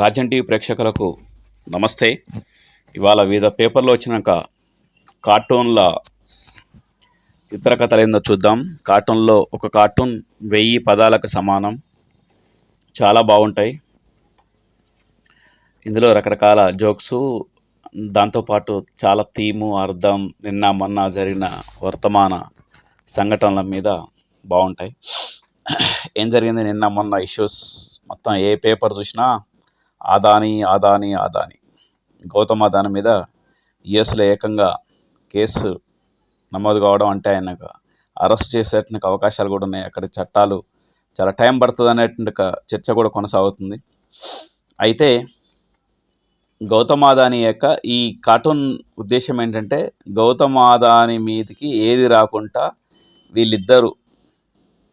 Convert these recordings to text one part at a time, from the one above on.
Rajan TV ప్రేక్షకులకు నమస్తే. ఇవాళ వివిధ పేపర్లో వచ్చినాక కార్టూన్ల చిత్రకథలు ఏందో చూద్దాం. కార్టూన్లో ఒక కార్టూన్ వెయ్యి పదాలకు సమానం. చాలా బాగుంటాయి. ఇందులో రకరకాల జోక్స్ దాంతోపాటు చాలా థీము అర్థం నిన్న మొన్న జరిగిన వర్తమాన సంఘటనల మీద బాగుంటాయి. ఏం జరిగింది నిన్న మొన్న ఇష్యూస్? మొత్తం ఏ పేపర్ చూసినా ఆదాని ఆదాని ఆదాని. గౌతమ్ అదాని మీద యుఎస్లో ఏకంగా కేసు నమోదు కావడం అంటే ఆయనకు అరెస్ట్ చేసేటువంటి అవకాశాలు కూడా ఉన్నాయి. అక్కడ చట్టాలు చాలా టైం పడుతుంది అనేటువంటి చర్చ కూడా కొనసాగుతుంది. అయితే గౌతమ్ అదాని యొక్క ఈ కార్టూన్ ఉద్దేశం ఏంటంటే గౌతమ్ అదాని మీదకి ఏది రాకుండా వీళ్ళిద్దరూ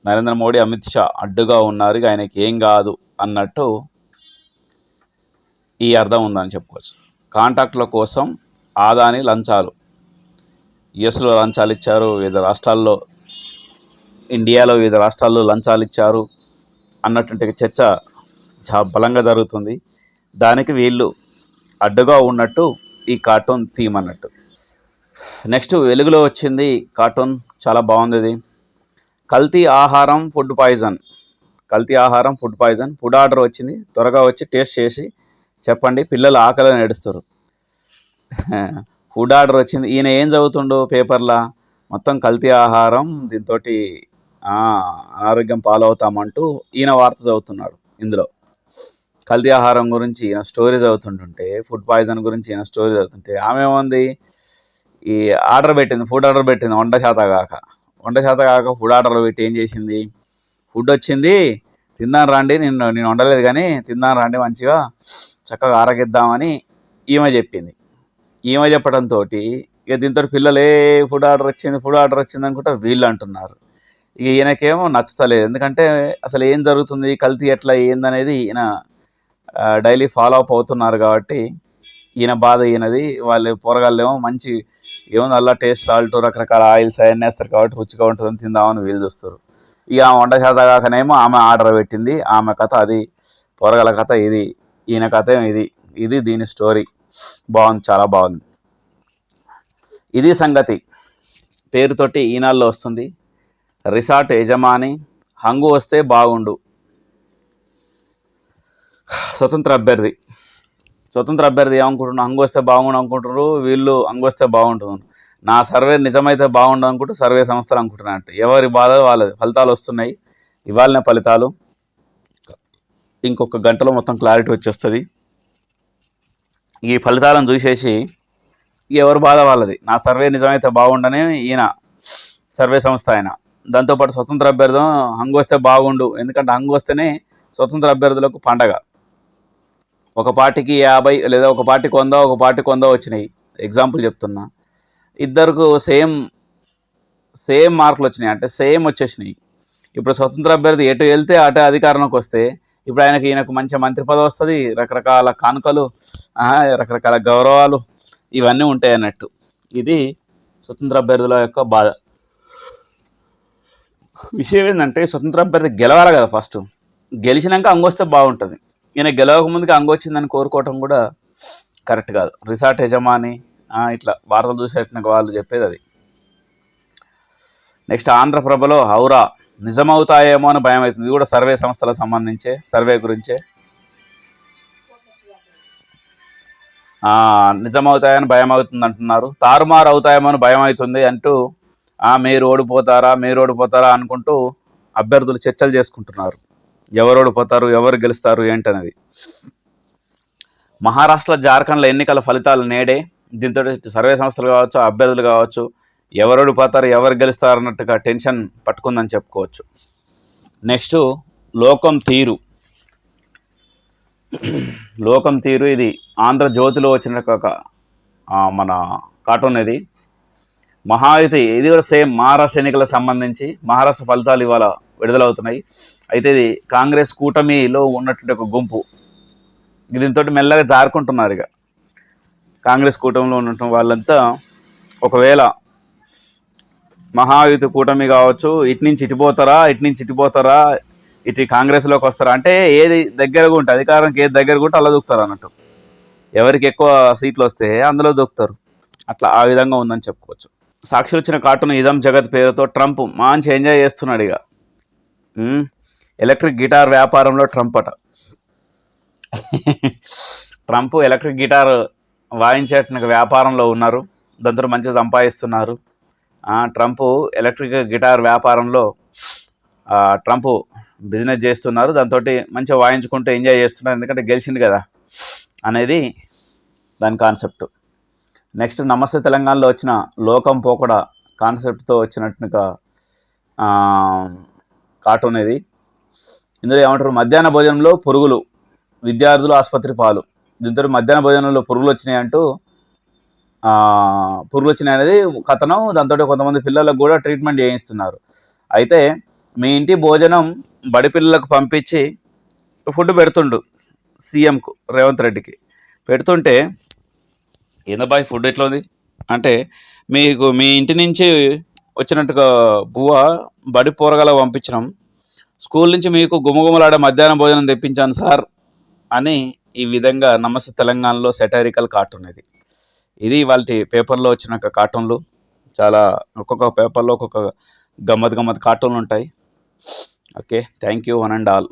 నరేంద్ర మోడీ అమిత్ షా అడ్డుగా ఉన్నారు. ఇక ఆయనకి ఏం కాదు అన్నట్టు ఈ అర్థం ఉందని చెప్పుకోవచ్చు. కాంట్రాక్టుల కోసం ఆదాని లంచాలు. యుఎస్లో లంచాలు ఇచ్చారు వివిధ రాష్ట్రాల్లో ఇండియాలో వివిధ రాష్ట్రాల్లో లంచాలు ఇచ్చారు అన్నటువంటి చర్చ చాలా బలంగా జరుగుతుంది. దానికి వీళ్ళు అడ్డుగా ఉన్నట్టు ఈ కార్టూన్ థీమ్ అన్నట్టు. నెక్స్ట్ వెలుగులో వచ్చింది కార్టూన్ చాలా బాగుంది ఇది. కల్తీ ఆహారం ఫుడ్ పాయిజన్. కల్తీ ఆహారం ఫుడ్ పాయిజన్. ఫుడ్ ఆర్డర్ వచ్చింది త్వరగా వచ్చి టేస్ట్ చేసి చెప్పండి పిల్లలు ఆకలి నడుస్తారు. ఫుడ్ ఆర్డర్ వచ్చింది. ఈయన ఏం చదువుతుండు పేపర్లా? మొత్తం కల్తీ ఆహారం దీంతో అనారోగ్యం పాలవుతామంటూ ఈయన వార్త చదువుతున్నాడు ఇందులో. కల్తీ ఆహారం గురించి ఈయన స్టోరీ చదువుతుంటుంటే ఫుడ్ పాయిజన్ గురించి ఈయన స్టోరీ చదువుతుంటే ఆమె ఏముంది ఈ ఆర్డర్ పెట్టింది ఫుడ్ ఆర్డర్ పెట్టింది వంట శాత కాక. వంట శాత కాక ఫుడ్ ఆర్డర్ పెట్టి ఏం చేసింది? ఫుడ్ వచ్చింది తిన్నాను రండి నేను నేను వండలేదు కానీ తిందాం రండి మంచిగా చక్కగా ఆరగిద్దామని ఈమె చెప్పింది. ఈమె చెప్పడంతో ఇక దీంతో పిల్లలు ఏ ఫుడ్ ఆర్డర్ వచ్చింది ఫుడ్ ఆర్డర్ వచ్చింది అనుకుంటా వీళ్ళు అంటున్నారు. ఇక ఈయనకేమో నచ్చుతలేదు ఎందుకంటే అసలు ఏం జరుగుతుంది కల్తీ ఎట్లా ఏందనేది ఈయన డైలీ ఫాలో అప్ అవుతున్నారు కాబట్టి ఈయన బాధ ఈయనది. వాళ్ళు పొరగాళ్ళేమో మంచి ఏమో అలా టేస్ట్ సాల్ట్ రకరకాల ఆయిల్స్ అవన్నీ వేస్తారు కాబట్టి రుచిగా ఉంటుందని తిందామని వీలు చూస్తారు. ఇక ఆమె వంట చేత కాకనేమో ఆమె ఆర్డర్ పెట్టింది. ఆమె కథ అది పోరగల కథ ఇది ఈయన కథ ఇది ఇది దీని స్టోరీ. బాగుంది చాలా బాగుంది. ఇది సంగతి. పేరుతోటి ఈనాల్లో వస్తుంది. రిసార్ట్ యజమాని హంగు వస్తే బాగుండు. స్వతంత్ర అభ్యర్థి. స్వతంత్ర అభ్యర్థి ఏమనుకుంటున్నారు హంగు వస్తే బాగుండు అనుకుంటున్నారు. వీళ్ళు హంగు వస్తే బాగుంటుంది నా సర్వే నిజమైతే బాగుండదు అనుకుంటూ సర్వే సంస్థలు అనుకుంటున్నట్టు ఎవరి బాధ వాళ్ళది ఫలితాలు వస్తున్నాయి ఇవాళనే ఫలితాలు ఇంకొక గంటలో మొత్తం క్లారిటీ వచ్చేస్తుంది. ఈ ఫలితాలను చూసేసి ఎవరి బాధ వాళ్ళది? నా సర్వే నిజమైతే బాగుండని ఈయన సర్వే సంస్థ ఆయన. దాంతోపాటు స్వతంత్ర అభ్యర్థం హంగు వస్తే బాగుండు ఎందుకంటే హంగు వస్తేనే స్వతంత్ర అభ్యర్థులకు పండగ. ఒక పార్టీకి యాభై లేదా ఒక పార్టీకి వంద ఒక పార్టీకి వంద వచ్చినాయి. ఎగ్జాంపుల్ చెప్తున్నా. ఇద్దరికి సేమ్ సేమ్ మార్కులు వచ్చినాయి. అంటే సేమ్ వచ్చేసినాయి. ఇప్పుడు స్వతంత్ర అభ్యర్థి ఎటు వెళ్తే అటు అధికారంలోకి వస్తే ఇప్పుడు ఆయనకి ఈయనకు మంచి మంత్రి పదవి వస్తుంది. రకరకాల కానుకలు రకరకాల గౌరవాలు ఇవన్నీ ఉంటాయి అన్నట్టు. ఇది స్వతంత్ర అభ్యర్థుల యొక్క బాధ. విషయం ఏంటంటే స్వతంత్ర అభ్యర్థి గెలవాలి కదా ఫస్ట్. గెలిచినాక అంగొస్తే బాగుంటుంది. ఈయన గెలవక ముందుకి అంగొచ్చిందని కోరుకోవటం కూడా కరెక్ట్ కాదు. రిసార్ట్ యజమాని ఇట్లా వార్తలు చూసేట వాళ్ళు చెప్పేది అది. నెక్స్ట్ ఆంధ్రప్రభలో హౌరా నిజమవుతాయేమో అని భయం అవుతుంది ఇది కూడా సర్వే సంస్థలకు సంబంధించే సర్వే గురించే. నిజమవుతాయని భయం అవుతుంది అంటున్నారు తారుమారు అవుతాయేమో అని భయం అవుతుంది అంటూ మీరు ఓడిపోతారా మీరు ఓడిపోతారా అనుకుంటూ అభ్యర్థులు చర్చలు చేసుకుంటున్నారు. ఎవరు ఓడిపోతారు ఎవరు గెలుస్తారు ఏంటనేది. మహారాష్ట్ర జార్ఖండ్ల ఎన్నికల ఫలితాలు నేడే. దీంతో సర్వే సంస్థలు కావచ్చు అభ్యర్థులు కావచ్చు ఎవరు ఓడిపోతారు ఎవరు గెలుస్తారు అన్నట్టుగా టెన్షన్ పట్టుకుందని చెప్పుకోవచ్చు. నెక్స్ట్ లోకం తీరు. లోకం తీరు ఇది ఆంధ్రజ్యోతిలో వచ్చిన ఒక మన కార్టూన్ ఇది. మహాయుతి ఇది కూడా సేమ్ మహారాష్ట్ర ఎన్నికలకు సంబంధించి మహారాష్ట్ర ఫలితాలు ఇవాళ విడుదలవుతున్నాయి. అయితే ఇది కాంగ్రెస్ కూటమిలో ఉన్నటువంటి ఒక గుంపు. దీంతో మెల్లగా జారుకుంటున్నారు ఇక. కాంగ్రెస్ కూటమిలో ఉండటం వాళ్ళంతా ఒకవేళ మహాయుతి కూటమి కావచ్చు ఇటు నుంచి ఇటుపోతారా ఇటు నుంచి ఇటుపోతారా ఇటు కాంగ్రెస్లోకి వస్తారా అంటే ఏది దగ్గరగా ఉంటే అధికారానికి ఏది దగ్గరగా ఉంటే అలా దొక్కుతారు అన్నట్టు. ఎవరికి ఎక్కువ సీట్లు వస్తే అందులో దొక్కుతారు అట్లా ఆ విధంగా ఉందని చెప్పుకోవచ్చు. సాక్షి వచ్చిన కార్టూన్ ఇదం జగత్ పేరుతో ట్రంప్ మంచి ఎంజాయ్ చేస్తున్నాడు ఇక. ఎలక్ట్రిక్ గిటార్ వ్యాపారంలో ట్రంప్ అట. ట్రంప్ ఎలక్ట్రిక్ గిటార్ వాయించేట వ్యాపారంలో ఉన్నారు. దాంతో మంచిగా సంపాదిస్తున్నారు. ట్రంప్ ఎలక్ట్రిక్ గిటార్ వ్యాపారంలో ట్రంప్ బిజినెస్ చేస్తున్నారు. దాంతో మంచిగా వాయించుకుంటూ ఎంజాయ్ చేస్తున్నారు. ఎందుకంటే గెలిచింది కదా అనేది దాని కాన్సెప్ట్ నెక్స్ట్ నమస్తే తెలంగాణలో వచ్చిన లోకం పోకడ కాన్సెప్ట్తో వచ్చినట్టుగా కార్టూన్ ఇది. ఇందులో ఏమంటారు? మధ్యాహ్న భోజనంలో పురుగులు విద్యార్థులు ఆసుపత్రి పాలు. దీంతో మధ్యాహ్న భోజనంలో పురుగులు వచ్చినాయి అంటూ పురుగులు వచ్చినాయి అనేది కథనం. దాంతో కొంతమంది పిల్లలకు కూడా ట్రీట్మెంట్ చేయిస్తున్నారు. అయితే మీ ఇంటి భోజనం బడి పిల్లలకు పంపించి ఫుడ్ పెడుతుండు సీఎంకు రేవంత్ రెడ్డికి. పెడుతుంటే ఏందబ్బాయి ఫుడ్ ఎట్లా ఉంది అంటే మీకు మీ ఇంటి నుంచి వచ్చినట్టుగా బువ్వ బడి పోరగాల పంపించడం స్కూల్ నుంచి మీకు గుమగుమలాడే మధ్యాహ్నం భోజనం తెప్పించాను సార్ అని ఈ విధంగా నమస్తే తెలంగాణలో సెటారికల్ కార్టూన్ ఇది. ఇది వాళ్ళ పేపర్లో వచ్చిన ఒక కార్టూన్లు చాలా ఒక్కొక్క పేపర్లో ఒక్కొక్క గమ్మత్ గమ్మత్ కార్టూన్లు ఉంటాయి. Okay thank you one and all